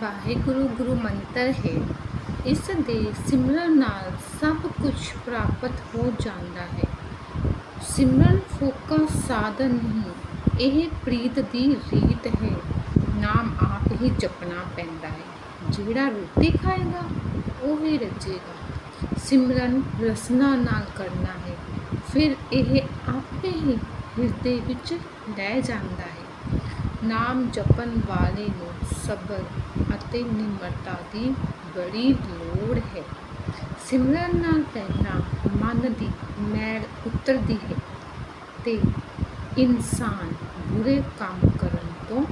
ਵਾਹਿਗੁਰੂ ਗੁਰੂ ਮੰਤਰ ਹੈ। ਇਸ ਦੇ ਸਿਮਰਨ ਨਾਲ ਸਭ ਕੁਝ ਪ੍ਰਾਪਤ ਹੋ ਜਾਂਦਾ ਹੈ। ਸਿਮਰਨ ਫੋਕਾ ਸਾਧਨ ਨਹੀਂ ਇਹ ਪ੍ਰੀਤ ਦੀ ਰੀਤ ਹੈ। ਨਾਮ ਆਪ ਹੀ ਜਪਣਾ ਪੈਂਦਾ ਹੈ। ਜਿਹੜਾ ਰੋਟੀ ਖਾਏਗਾ, ਉਹ ਹੀ ਰਚੇਗਾ। ਸਿਮਰਨ ਰਸਨਾ ਨਾਲ ਕਰਨਾ ਹੈ। ਫਿਰ ਇਹ ਆਪੇ ਹੀ ਹਿਰਦੇ ਵਿੱਚ ਲੈ ਜਾਂਦਾ ਹੈ। ਨਾਮ ਜਪਣ ਵਾਲੇ ਨੂੰ ਸਬਰ ਅਤੇ ਨਿਮਰਤਾ ਦੀ ਬੜੀ ਲੋੜ ਹੈ। ਸਿਮਰਨ ਨਾਲ ਪਹਿਲਾਂ ਮਨ ਦੀ ਮੈਲ ਉਤਰਦੀ ਹੈ ਤੇ ਇਨਸਾਨ ਬੁਰੇ ਕੰਮ ਕਰਨ ਤੋਂ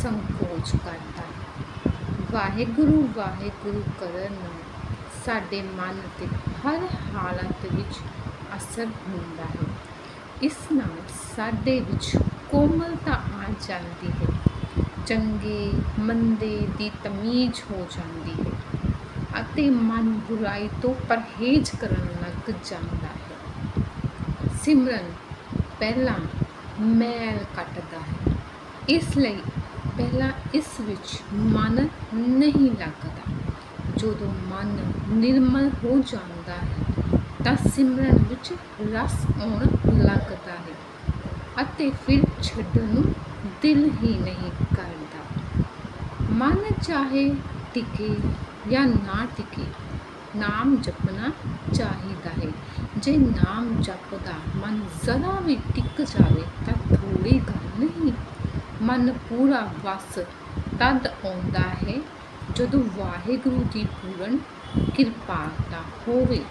ਸੰਕੋਚ ਕਰਦਾ ਹੈ। ਵਾਹਿਗੁਰੂ ਵਾਹਿਗੁਰੂ ਕਰਨ ਨਾਲ ਸਾਡੇ ਮਨ ਤੇ ਹਰ ਹਾਲਤ ਵਿੱਚ ਅਸਰ ਹੁੰਦਾ ਹੈ। ਇਸ ਨਾਲ ਸਾਡੇ ਵਿੱਚ ਕੋਮਲਤਾ ਆ ਜਾਂਦੀ ਹੈ। ਚੰਗੇ ਮੰਦੇ ਦੀ ਤਮੀਜ਼ ਹੋ ਜਾਂਦੀ ਹੈ ਅਤੇ ਮਨ ਬੁਰਾਈ ਤੋਂ ਪਰਹੇਜ਼ ਕਰਨ ਲੱਗ ਜਾਂਦਾ ਹੈ। ਸਿਮਰਨ, ਪਹਿਲਾਂ ਮੈਲ ਕੱਟਦਾ ਹੈ। ਇਸ ਲਈ ਪਹਿਲਾਂ ਇਸ ਵਿੱਚ ਮਨ ਨਹੀਂ ਲੱਗਦਾ। ਜਦੋਂ ਮਨ ਨਿਰਮਲ ਹੋ ਜਾਂਦਾ ਹੈ ਤਾਂ ਸਿਮਰਨ ਵਿੱਚ ਰਸ ਆਉਣ ਲੱਗਦਾ ਹੈ। ਅਤੇ ਫਿਰ ਛੱਡਣ ਨੂੰ ਦਿਲ ਹੀ ਨਹੀਂ ਕਰਦਾ। ਮਨ ਚਾਹੇ ਟਿਕੇ ਜਾਂ ਨਾ ਟਿਕੇ, ਨਾਮ ਜਪਣਾ ਚਾਹੀਦਾ ਹੈ। ਜੇ ਨਾਮ ਜਪਦਾ ਮਨ ਜ਼ਰਾ ਵੀ ਟਿਕ ਜਾਵੇ ਤਾਂ ਥੋੜੀ ਗੱਲ ਨਹੀਂ। ਮਨ ਪੂਰਾ ਵਸ ਤਦ ਆਉਂਦਾ ਹੈ ਜਦੋਂ ਵਾਹਿਗੁਰੂ ਦੀ ਪੂਰਨ ਕਿਰਪਾਲਤਾ ਹੋਵੇ।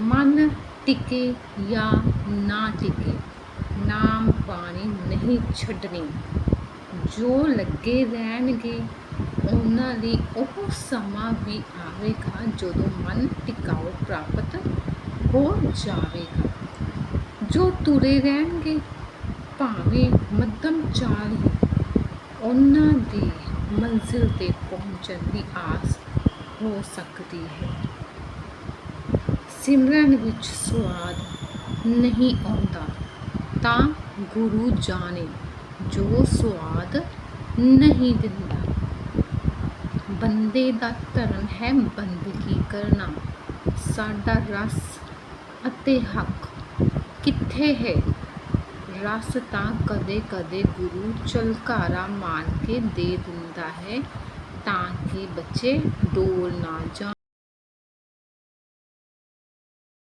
ਮਨ ਟਿਕੇ ਜਾਂ ਨਾ ਟਿਕੇ ਨਾਮ ਬਾਣੀ ਨਹੀਂ ਛੱਡਣੀ। ਜੋ ਲੱਗੇ ਰਹਿਣਗੇ, ਉਹਨਾਂ ਲਈ ਉਹ ਸਮਾਂ ਵੀ ਆਵੇਗਾ ਜਦੋਂ ਮਨ ਟਿਕਾਉ ਪ੍ਰਾਪਤ ਹੋ ਜਾਵੇਗਾ। ਜੋ ਤੁਰੇ ਰਹਿਣਗੇ, ਭਾਵੇਂ ਮੱਧਮ ਚਾਲ ਹੀ, ਉਹਨਾਂ ਦੀ ਮੰਜ਼ਿਲ ਤੇ ਪਹੁੰਚਣ ਦੀ ਆਸ ਹੋ ਸਕਦੀ ਹੈ। ਸਿਮਰਨ ਵਿੱਚ ਸਵਾਦ ਨਹੀਂ ਆਉਂਦਾ। ਤਾਂ ਗੁਰੂ ਜਾਣੇ ਜੋ ਸਵਾਦ ਨਹੀਂ ਦਿੰਦਾ। ਬੰਦੇ ਦਾ ਧਰਮ ਹੈ ਬੰਦਗੀ ਕਰਨਾ। ਸਾਡਾ ਰਸ ਅਤੇ ਹੱਕ ਕਿੱਥੇ ਹੈ? ਰਸ ਤਾਂ ਕਦੇ ਕਦੇ ਗੁਰੂ ਝਲਕਾਰਾ ਮਾਰ ਕੇ ਦੇ ਦਿੰਦਾ ਹੈ ਤਾਂ ਕਿ ਬੱਚੇ ਡੋਲ ਨਾ ਜਾਣ।